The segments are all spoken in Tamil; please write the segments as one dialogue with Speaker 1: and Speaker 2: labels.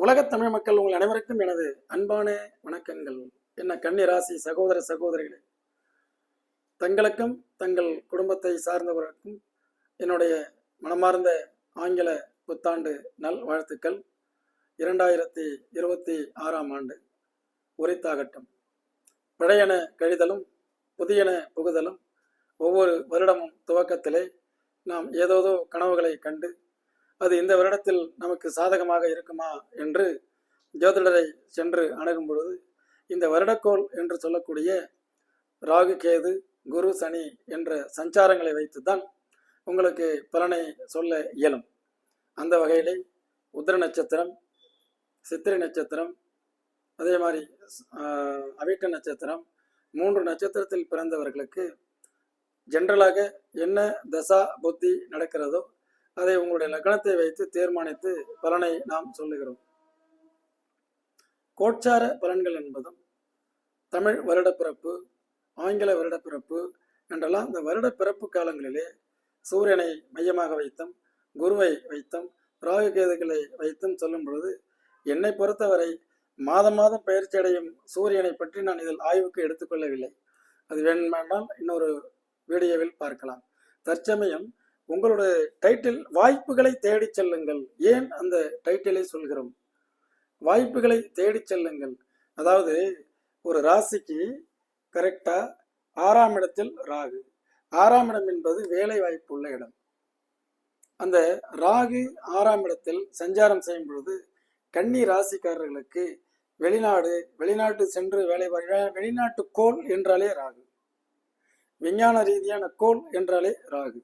Speaker 1: உலகத் தமிழ் மக்கள் உங்கள் அனைவருக்கும் எனது அன்பான வணக்கங்கள். என்ன கன்னிராசி சகோதர சகோதரிகளே தங்களுக்கும் தங்கள் குடும்பத்தை சார்ந்தவர்களுக்கும் என்னுடைய மனமார்ந்த ஆங்கில புத்தாண்டு நல் வாழ்த்துக்கள். இரண்டாயிரத்தி இருபத்தி ஆறாம் ஆண்டு உரித்தாகட்டும். பழையன கழிதலும் புதியன புகுதலும் ஒவ்வொரு வருடமும் துவக்கத்திலே நாம் ஏதோதோ கனவுகளை கண்டு அது இந்த வருடத்தில் நமக்கு சாதகமாக இருக்குமா என்று ஜோதிடரை சென்று அணுகும் பொழுது இந்த வருடக்கோள் என்று சொல்லக்கூடிய ராகு கேது குரு சனி என்ற சஞ்சாரங்களை வைத்துத்தான் உங்களுக்கு பலனை சொல்ல இயலும். அந்த வகையிலே உத்திர நட்சத்திரம் சித்திரை நட்சத்திரம் அதே மாதிரி அவிட்ட நட்சத்திரம் மூன்று நட்சத்திரத்தில் பிறந்தவர்களுக்கு ஜென்ரலாக என்ன தசா புத்தி நடக்கிறதோ அதை உங்களுடைய லக்னத்தை வைத்து தீர்மானித்து பலனை நாம் சொல்லுகிறோம். கோட்சார பலன்கள் என்பதும் தமிழ் வருடப்பிறப்பு ஆங்கில வருடப்பிறப்பு என்றெல்லாம் இந்த வருட பிறப்பு காலங்களிலே சூரியனை மையமாக வைத்தும் குருவை வைத்தும் ராகு கேதுகளை வைத்தும் சொல்லும் பொழுது என்னை பொறுத்தவரை மாதம் மாதம் பயிற்சி அடையும் சூரியனை பற்றி நான் இதில் ஆய்வுக்கு எடுத்துக்கொள்ளவில்லை. அது வேண்டுமென்றால் இன்னொரு வீடியோவில் பார்க்கலாம். தற்சமயம் உங்களோட டைட்டில் வாய்ப்புகளை தேடி செல்லுங்கள். ஏன் அந்த டைட்டிலை சொல்கிறோம்? வாய்ப்புகளை தேடி செல்லுங்கள். அதாவது ஒரு ராசிக்கு கரெக்டாக ஆறாம் இடத்தில் ராகு. ஆறாம் இடம் என்பது வேலை வாய்ப்பு உள்ள இடம். அந்த ராகு ஆறாம் இடத்தில் சஞ்சாரம் செய்யும் பொழுது கன்னி ராசிக்காரர்களுக்கு வெளிநாடு வெளிநாட்டு சென்று வேலை வெளிநாட்டு கோல் என்றாலே ராகு. விஞ்ஞான ரீதியான கோல் என்றாலே ராகு.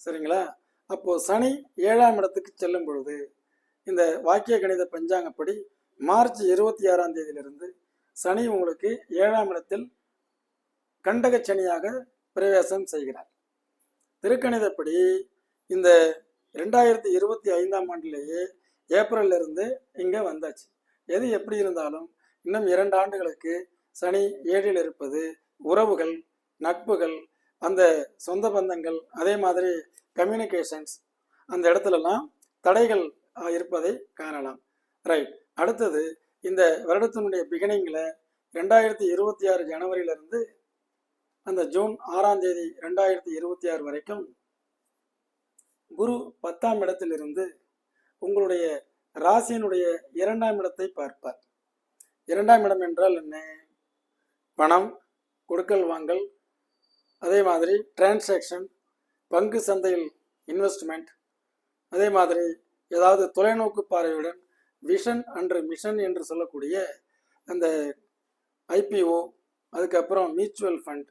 Speaker 1: சரிங்களா? அப்போ சனி ஏழாம் இடத்துக்கு செல்லும் பொழுது இந்த வாக்கிய கணித பஞ்சாங்கப்படி மார்ச் இருபத்தி ஆறாம் தேதியிலிருந்து சனி உங்களுக்கு ஏழாம் இடத்தில் கண்டக சனியாக பிரவேசம் செய்கிறார். திருக்கணிதப்படி இந்த ரெண்டாயிரத்தி இருபத்தி ஐந்தாம் ஆண்டிலேயே ஏப்ரல்ல இருந்து இங்க வந்தாச்சு. எது எப்படி இருந்தாலும் இன்னும் இரண்டு ஆண்டுகளுக்கு சனி ஏழில் இருப்பது உறவுகள் நட்புகள் அந்த சொந்த பந்தங்கள் அதே மாதிரி கம்யூனிகேஷன்ஸ் அந்த இடத்துலலாம் தடைகள் இருப்பதை காணலாம். ரைட் அடுத்தது இந்த வருடத்தினுடைய பிகினிங்கில் ரெண்டாயிரத்தி இருபத்தி ஆறு ஜனவரியிலிருந்து அந்த ஜூன் ஆறாம் தேதி ரெண்டாயிரத்தி இருபத்தி ஆறு வரைக்கும் குரு பத்தாம் இடத்திலிருந்து உங்களுடைய ராசியினுடைய இரண்டாம் இடத்தை பார்ப்பார். இரண்டாம் இடம் என்றால் என்ன? பணம் கொடுக்கல் வாங்கல் அதே மாதிரி டிரான்சாக்ஷன் பங்கு சந்தையில் இன்வெஸ்ட்மெண்ட் அதே மாதிரி ஏதாவது தொலைநோக்கு பார்வையுடன் விஷன் அன்று மிஷன் என்று சொல்லக்கூடிய அந்த ஐபிஓ அதுக்கப்புறம் மியூச்சுவல் ஃபண்ட்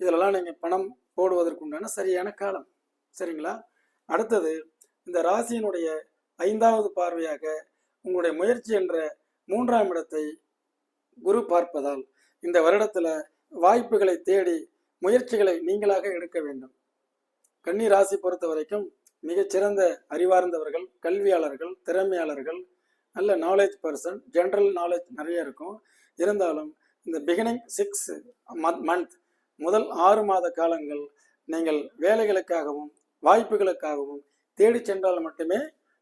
Speaker 1: இதிலெல்லாம் நீங்கள் பணம் போடுவதற்குண்டான சரியான காலம். சரிங்களா? அடுத்தது இந்த ராசியினுடைய ஐந்தாவது பார்வையாக உங்களுடைய முயற்சி என்ற மூன்றாம் இடத்தை குரு பார்ப்பதால் இந்த வருடத்தில் வாய்ப்புகளை தேடி முயற்சிகளை நீங்களாக எடுக்க வேண்டும். கன்னி ராசி பொறுத்த வரைக்கும் மிகச்சிறந்த அறிவார்ந்தவர்கள் கல்வியாளர்கள் திறமையாளர்கள் நல்ல நாலேஜ் பர்சன் ஜென்ரல் நாலேஜ் நிறைய இருக்கும். இருந்தாலும் இந்த பிகினிங் சிக்ஸ் மந்த் முதல் ஆறு மாத காலங்கள் நீங்கள் வேலைகளுக்காகவும் வாய்ப்புகளுக்காகவும் தேடி சென்றால் மட்டுமே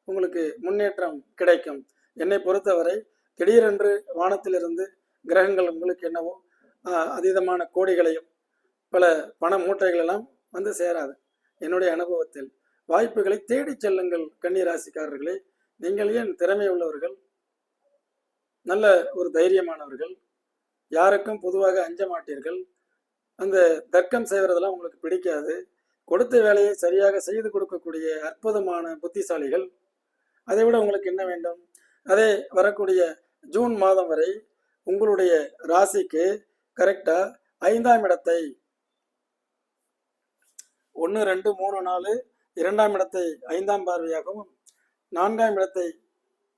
Speaker 1: உங்களுக்கு முன்னேற்றம் கிடைக்கும். என்னை பொறுத்தவரை திடீரென்று வானத்திலிருந்து கிரகங்கள் உங்களுக்கு என்னவோ அதீதமான கோடிகளையும் பல பண மூட்டைகள் எல்லாம் வந்து சேராது. என்னுடைய அனுபவத்தில் வாய்ப்புகளை தேடிச் செல்லுங்கள் கன்னிராசிக்காரர்களே. நீங்கள் ஏன் திறமை உள்ளவர்கள்? நல்ல ஒரு தைரியமானவர்கள். யாருக்கும் பொதுவாக அஞ்ச மாட்டீர்கள். அந்த தர்க்கம் செய்வதெல்லாம் உங்களுக்கு பிடிக்காது. கொடுத்த வேலையை சரியாக செய்து கொடுக்கக்கூடிய அற்புதமான புத்திசாலிகள். அதை விட உங்களுக்கு என்ன வேண்டும்? அதே வரக்கூடிய ஜூன் மாதம் வரை உங்களுடைய ராசிக்கு கரெக்டாக ஐந்தாம் இடத்தை ஒன்று ரெண்டு மூணு நாலு இரண்டாம் இடத்தை ஐந்தாம் பார்வையாகவும் நான்காம் இடத்தை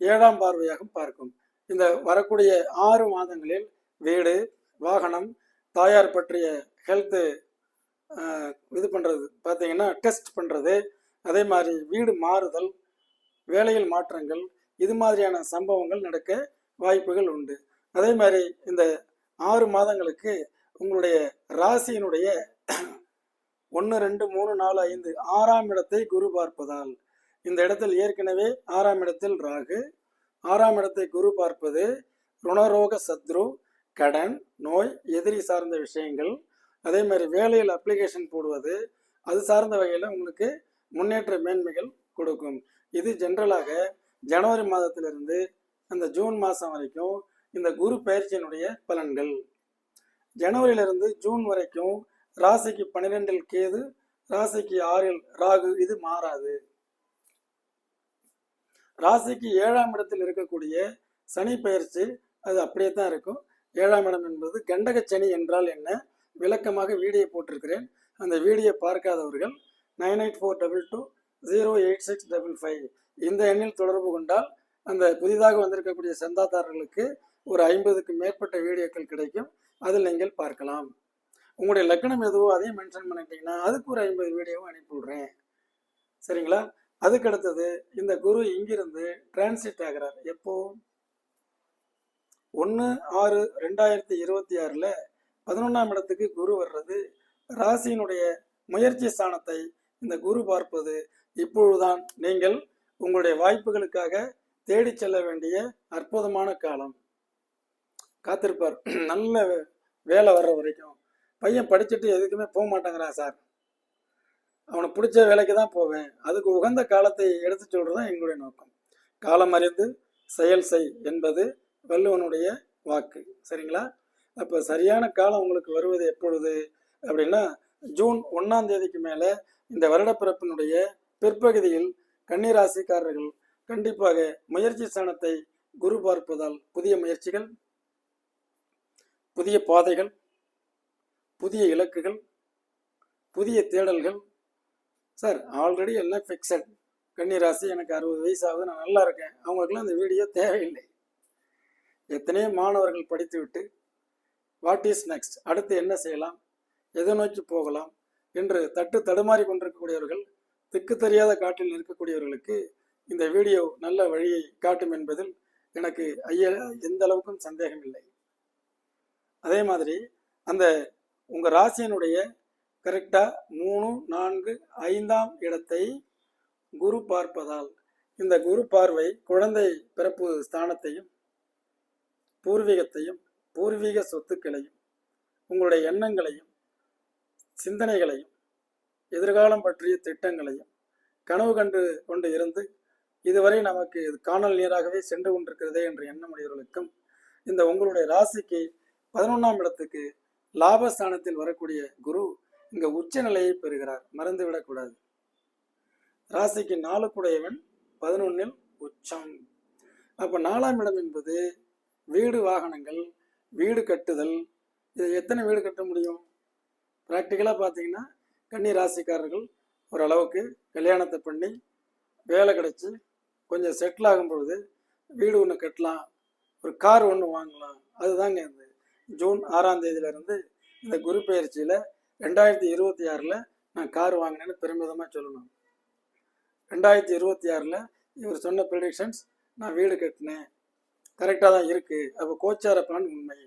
Speaker 1: ஏழாம் பார்வையாகவும் பார்க்கும். இந்த வரக்கூடிய ஆறு மாதங்களில் வீடு வாகனம் தாயார் பற்றிய ஹெல்த்து இது பண்ணுறது பார்த்தீங்கன்னா டெஸ்ட் பண்ணுறது அதே மாதிரி வீடு மாறுதல் வேலையில் மாற்றங்கள் இது மாதிரியான சம்பவங்கள் நடக்க வாய்ப்புகள் உண்டு. அதே மாதிரி இந்த ஆறு மாதங்களுக்கு உங்களுடைய ராசியினுடைய ஒன்று ரெண்டு மூணு நாலு ஐந்து. ஆறாம் இடத்தை குரு பார்ப்பதால். இந்த இடத்தில் ஏற்கனவே ஆறாம் இடத்தில் ராகு ஆறாம் இடத்தை குரு பார்ப்பது ருணரோக சத்ரு கடன் நோய் எதிரி சார்ந்த விஷயங்கள். அதே மாதிரி வேலையில் அப்ளிகேஷன் போடுவது அது சார்ந்த வகையில் உங்களுக்கு முன்னேற்ற மேன்மைகள் கொடுக்கும். இது ஜென்ரலாக ஜனவரி மாதத்திலிருந்து அந்த ஜூன் மாதம் வரைக்கும் இந்த குரு பயிற்சியினுடைய பலன்கள். ஜனவரியிலிருந்து ஜூன் வரைக்கும் ராசிக்கு பன்னிரெண்டில் கேது ராசிக்கு ஆறில் ராகு இது மாறாது. ராசிக்கு ஏழாம் இடத்தில் இருக்கக்கூடிய சனி பயிற்சி அது அப்படியே தான் இருக்கும். ஏழாம் இடம் என்பது கண்டக சனி என்றால் என்ன? விளக்கமாக வீடியோ போட்டிருக்கிறேன். அந்த video பார்க்காதவர்கள் nine eight four double two zero eight six double five. இந்த எண்ணில் தொடர்பு கொண்டால் அந்த புதிதாக வந்திருக்கக்கூடிய சந்தாதாரர்களுக்கு ஒரு ஐம்பதுக்கு மேற்பட்ட வீடியோக்கள் கிடைக்கும். அதில் நீங்கள் பார்க்கலாம். உங்களுடைய லக்கணம் எதுவோ அதையும் மென்ஷன் பண்ணிட்டீங்கன்னா அதுக்கு ஒரு ஐம்பது வீடியோவும் அனுப்பி விடுறேன். சரிங்களா? அதுக்கு அடுத்தது இந்த குரு இங்கிருந்து டிரான்சிட் ஆகிறார். எப்போ? ஒன்று ஆறு ரெண்டாயிரத்தி இருபத்தி ஆறில் பதினொன்றாம் இடத்துக்கு குரு வர்றது ராசியினுடைய முயற்சி ஸ்தானத்தை இந்த குரு பார்ப்பது இப்பொழுதுதான் நீங்கள் உங்களுடைய வாய்ப்புகளுக்காக தேடி செல்ல வேண்டிய அற்புதமான காலம். காத்திருப்பார். நல்ல வேலை வர்ற வரைக்கும். பையன் படிச்சுட்டு எதுக்குமே போக மாட்டேங்கிறான் சார். அவனுக்கு பிடிச்ச வேலைக்கு தான் போவேன். அதுக்கு உகந்த காலத்தை எடுத்து சொல்கிறது தான் எங்களுடைய நோக்கம். காலம் அறிந்து செயல் செய் என்பது வள்ளுவனுடைய வாக்கு. சரிங்களா? அப்போ சரியான காலம் உங்களுக்கு வருவது எப்பொழுது? அப்படின்னா ஜூன் ஒன்றாம் தேதிக்கு மேலே இந்த வருடப்பிறப்பினுடைய பிற்பகுதியில் கன்னிராசிக்காரர்கள் கண்டிப்பாக முயற்சி ஸ்தானத்தை குரு பார்ப்பதால் புதிய முயற்சிகள் புதிய பாதைகள் புதிய இலக்குகள் புதிய தேடல்கள். சார் ஆல்ரெடி எல்லாம் ஃபிக்ஸட் கன்னிராசி எனக்கு அறுபது வயசு ஆகுது நான் நல்லா இருக்கேன். அவங்களுக்குலாம் இந்த வீடியோ தேவையில்லை. எத்தனையோ மாணவர்கள் படித்துவிட்டு வாட் இஸ் நெக்ஸ்ட் அடுத்து என்ன செய்யலாம்? எதை நோக்கி போகலாம்? என்று தட்டு தடுமாறி கொண்டிருக்கக்கூடியவர்கள் திக்கு தெரியாத காட்டில் இருக்கக்கூடியவர்களுக்கு இந்த வீடியோ நல்ல வழியை காட்டும் என்பதில் எனக்கு ஐய எந்த அளவுக்கும் சந்தேகம் இல்லை அதே மாதிரி அந்த உங்கள் ராசியினுடைய கரெக்டாக மூணு நான்கு ஐந்தாம் இடத்தை குரு பார்ப்பதால் இந்த குரு பார்வை குழந்தை பிறப்பு ஸ்தானத்தையும் பூர்வீகத்தையும் பூர்வீக சொத்துக்களையும் உங்களுடைய எண்ணங்களையும் சிந்தனைகளையும் எதிர்காலம் பற்றிய திட்டங்களையும் கனவு கண்டு கொண்டு இருந்து இதுவரை நமக்கு இது காணல் நீராகவே சென்று கொண்டிருக்கிறதே என்று எண்ணமுடையவர்களுக்கும் இந்த உங்களுடைய ராசிக்கு பதினொன்றாம் இடத்துக்கு லாபஸ்தானத்தில் வரக்கூடிய குரு இங்க உச்ச நிலையை பெறுகிறார். மறந்து விடக்கூடாது ராசிக்கு நாலு குடையவன் பதினொன்னில் உச்சம். அப்ப நாலாம் இடம் என்பது வீடு வாகனங்கள் வீடு கட்டுதல். இது எத்தனை வீடு கட்ட முடியும்? ப்ராக்டிக்கலாக பார்த்தீங்கன்னா கன்னி ராசிக்காரர்கள் ஓரளவுக்கு கல்யாணத்தை பண்ணி வேலை கிடச்சி கொஞ்சம் செட்டில் ஆகும் பொழுது வீடு ஒன்று கட்டலாம் ஒரு கார் ஒன்று வாங்கலாம். அதுதாங்க இந்த ஜூன் ஆறாம் தேதியிலிருந்து இந்த குரு பயிற்சியில் ரெண்டாயிரத்தி இருபத்தி ஆறில் நான் கார் வாங்கினேன்னு பெருமிதமாக சொல்லணும். ரெண்டாயிரத்தி இருபத்தி ஆறில் இவர் சொன்ன ப்ரிடிக்ஷன்ஸ் நான் வீடு கட்டினேன். கரெக்டாக தான் இருக்குது அப்போ கோச்சார பலன் உண்மை.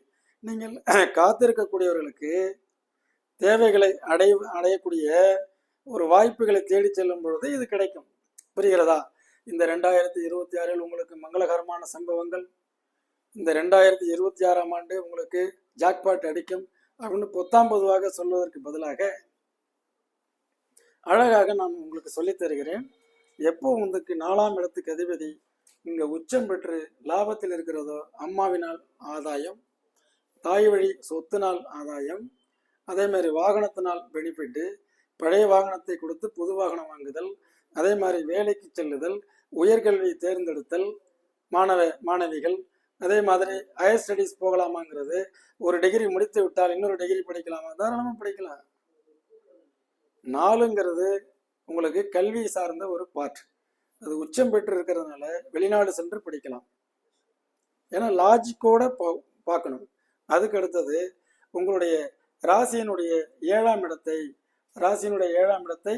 Speaker 1: நீங்கள் காத்திருக்கக்கூடியவர்களுக்கு தேவைகளை அடைய அடையக்கூடிய ஒரு வாய்ப்புகளை தேடி செல்லும் பொழுது இது கிடைக்கும். புரிகிறதா? இந்த ரெண்டாயிரத்தி இருபத்தி ஆறில் உங்களுக்கு மங்களகரமான சம்பவங்கள் இந்த ரெண்டாயிரத்தி இருபத்தி ஆறாம் ஆண்டு உங்களுக்கு ஜாக்பாட் அடிக்கும் அப்படின்னு பொத்தாம் பொதுவாக சொல்வதற்கு பதிலாக அழகாக நான் உங்களுக்கு சொல்லித் தருகிறேன். எப்போ உங்களுக்கு நாலாம் இடத்துக்கு அதிபதி இங்க உச்சம் பெற்று லாபத்தில் இருக்கிறதோ அம்மாவினால் ஆதாயம் தாய் வழி சொத்தினால் ஆதாயம் அதே மாதிரி வாகனத்தினால் பெனிஃபிட்டு பழைய வாகனத்தை கொடுத்து புது வாகனம் வாங்குதல் அதே மாதிரி வேலைக்கு செல்லுதல் உயர்கல்வி தேர்ந்தெடுத்தல் மாணவ மாணவிகள் அதே மாதிரி ஹையர் ஸ்டடீஸ் போகலாமாங்கிறது ஒரு டிகிரி முடித்து விட்டால் இன்னொரு டிகிரி படிக்கலாமா? தாராளமாக படிக்கலாம். நாலுங்கிறது உங்களுக்கு கல்வி சார்ந்த ஒரு பார்ட் அது உச்சம் பெற்று இருக்கிறதுனால வெளிநாடு சென்று படிக்கலாம். ஏன்னா லாஜிக்கோட பா பார்க்கணும். அதுக்கு அடுத்தது உங்களுடைய ராசியினுடைய ஏழாம் இடத்தை ராசியினுடைய ஏழாம் இடத்தை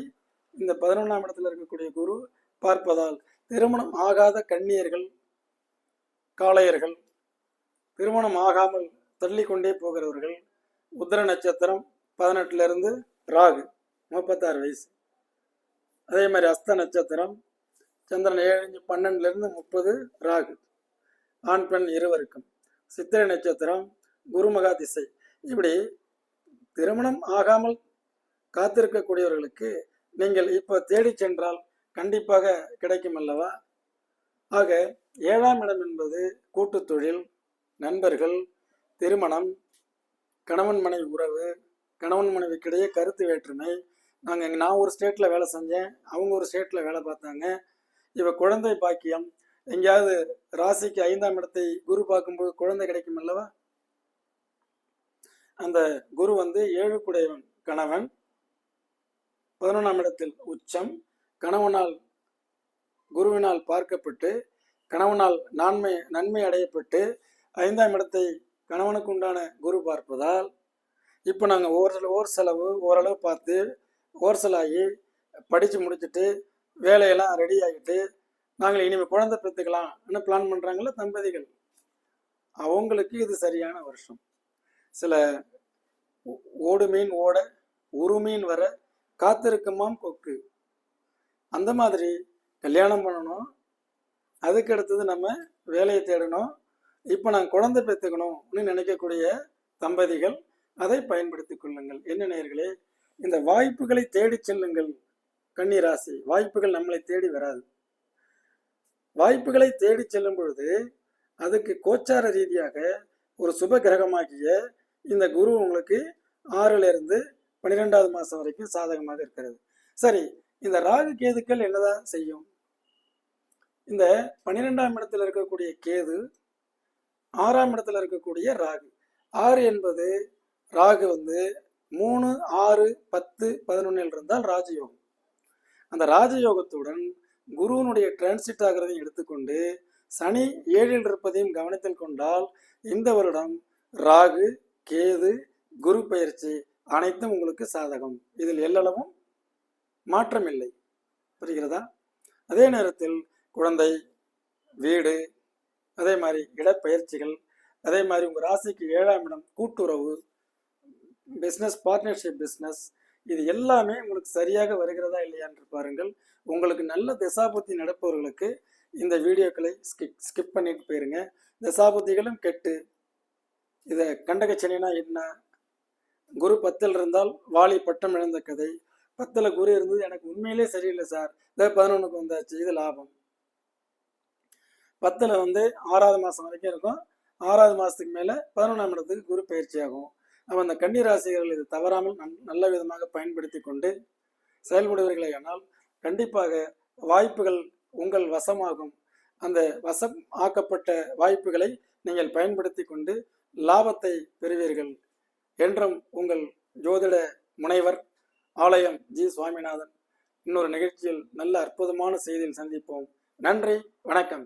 Speaker 1: இந்த பதினொன்றாம் இடத்துல இருக்கக்கூடிய குரு பார்ப்பதால் திருமணம் ஆகாத கன்னியர்கள் காளையர்கள் திருமணம் ஆகாமல் தள்ளிக்கொண்டே போகிறவர்கள் உத்திர நட்சத்திரம் பதினெட்டுலேருந்து ராகு முப்பத்தாறு வயசு. அதே மாதிரி அஸ்த நட்சத்திரம் சந்திரன் ஏழு பன்னெண்டுலேருந்து முப்பது ராகு. ஆண் பெண் இருவருக்கும். சித்திரை நட்சத்திரம் குருமகா திசை. இப்படி திருமணம் ஆகாமல் காத்திருக்கக்கூடியவர்களுக்கு நீங்கள் இப்போ தேடி சென்றால் கண்டிப்பாக கிடைக்கும் அல்லவா ஆக ஏழாம் இடம் என்பது கூட்டுத் தொழில் நண்பர்கள் திருமணம் கணவன் மனைவி உறவு கணவன் மனைவிக்கிடையே கருத்து வேற்றுமை. நாங்கள் நான் ஒரு ஸ்டேட்டில் வேலை செஞ்சேன் அவங்க ஒரு ஸ்டேட்டில் வேலை பார்த்தாங்க. இப்போ குழந்தை பாக்கியம். எங்கேயாவது ராசிக்கு ஐந்தாம் இடத்தை குரு பார்க்கும்போது குழந்தை கிடைக்கும் அல்லவா? அந்த குரு வந்து ஏழு குடையவன் கணவன். பதினொன்றாம் இடத்தில் உச்சம். கணவனால் குருவினால் பார்க்கப்பட்டு கணவனால் நன்மை நன்மை அடையப்பட்டு ஐந்தாம் இடத்தை கணவனுக்கு உண்டான குரு பார்ப்பதால் இப்போ நாங்கள் ஓர் ஓர் செலவு ஓரளவு பார்த்து ஓர்சலாகி படித்து முடிச்சுட்டு வேலையெல்லாம் ரெடி ஆகிட்டு நாங்கள் இனிமேல் குழந்தை பெற்றுக்கலாம்னு பிளான் பண்ணுறாங்கள தம்பதிகள். அவங்களுக்கு இது சரியான வருஷம். சில ஓ- ஓடு மீன் ஓட ஒரு மீன் வர காத்திருக்குமாம் கொக்கு. அந்த மாதிரி கல்யாணம் பண்ணணும் அதுக்கு அடுத்தது நம்ம வேலையை தேடணும். இப்போ நான் குழந்தை பெற்றுக்கணும்னு நினைக்கக்கூடிய தம்பதிகள் அதை பயன்படுத்திக் கொள்ளுங்கள். என்ன நேர்களே இந்த வாய்ப்புகளை தேடி செல்லுங்கள். கன்னிராசி வாய்ப்புகள் நம்மளை தேடி வராது. வாய்ப்புகளை தேடி செல்லும் பொழுது அதுக்கு கோச்சார ரீதியாக ஒரு சுப கிரகமாகிய இந்த குரு உங்களுக்கு ஆறுல இருந்து பன்னிரெண்டாவது மாசம் வரைக்கும் சாதகமாக இருக்கிறது. சரி இந்த ராகு கேதுக்கள் என்னதான் செய்யும்? இந்த பன்னிரெண்டாம் இடத்துல இருக்கக்கூடிய கேது ஆறாம் இடத்துல இருக்கக்கூடிய ராகு. ஆறு என்பது ராகு வந்து மூணு ஆறு பத்து பதினொன்னில் இருந்தால் ராஜயோகம். அந்த ராஜயோகத்துடன் குருவனுடைய டிரான்சிட் ஆகிறதையும் எடுத்துக்கொண்டு சனி ஏழில் இருப்பதையும் கவனத்தில் கொண்டால் இந்த வருடம் ராகு கேது குரு பயிற்சி அனைத்தும் உங்களுக்கு சாதகம். இதில் எல்லளவும் மாற்றமில்லை. புரிகிறதா? அதே நேரத்தில் குழந்தை வீடு அதே மாதிரி இடப்பெயர்ச்சிகள் அதே மாதிரி உங்கள் ராசிக்கு ஏழாம் இடம் கூட்டுறவு பிஸ்னஸ் பார்ட்னர்ஷிப் பிஸ்னஸ் இது எல்லாமே உங்களுக்கு சரியாக வருகிறதா இல்லையா என்று பாருங்கள். உங்களுக்கு நல்ல திசாபுத்தி நடப்பவர்களுக்கு இந்த வீடியோக்களை ஸ்கிப் ஸ்கிப் பண்ணிட்டு போயிருங்க. திசாபுத்திகளும் கெட்டு. இதை கண்டகச்சனினா என்ன? குரு பத்தில் இருந்தால் வாலி பட்டம் இழந்த கதை. பத்தில் குரு இருந்தது எனக்கு உண்மையிலே சரியில்லை சார். இதை பதினொன்றுக்கு வந்தாச்சு. இது லாபம். பத்தில் வந்து ஆறாவது மாதம் வரைக்கும் இருக்கும். ஆறாவது மாதத்துக்கு மேலே பதினொன்றாம் இடத்துக்கு குரு பயிற்சி ஆகும் அப்போ அந்த கன்னிராசிகள் இது தவறாமல் நல்ல விதமாக பயன்படுத்தி கொண்டு செயல்படுவீர்களே ஆனால் கண்டிப்பாக வாய்ப்புகள் உங்கள் வசமாகும். அந்த வசம் ஆக்கப்பட்ட வாய்ப்புகளை நீங்கள் பயன்படுத்தி கொண்டு லாபத்தை பெறுவீர்கள் என்றும் உங்கள் ஜோதிட முனைவர் ஆலயம் ஜி. சுவாமிநாதன் இன்னொரு நிகழ்ச்சியில் நல்ல அற்புதமான செய்தியில் சந்திப்போம். நன்றி வணக்கம்.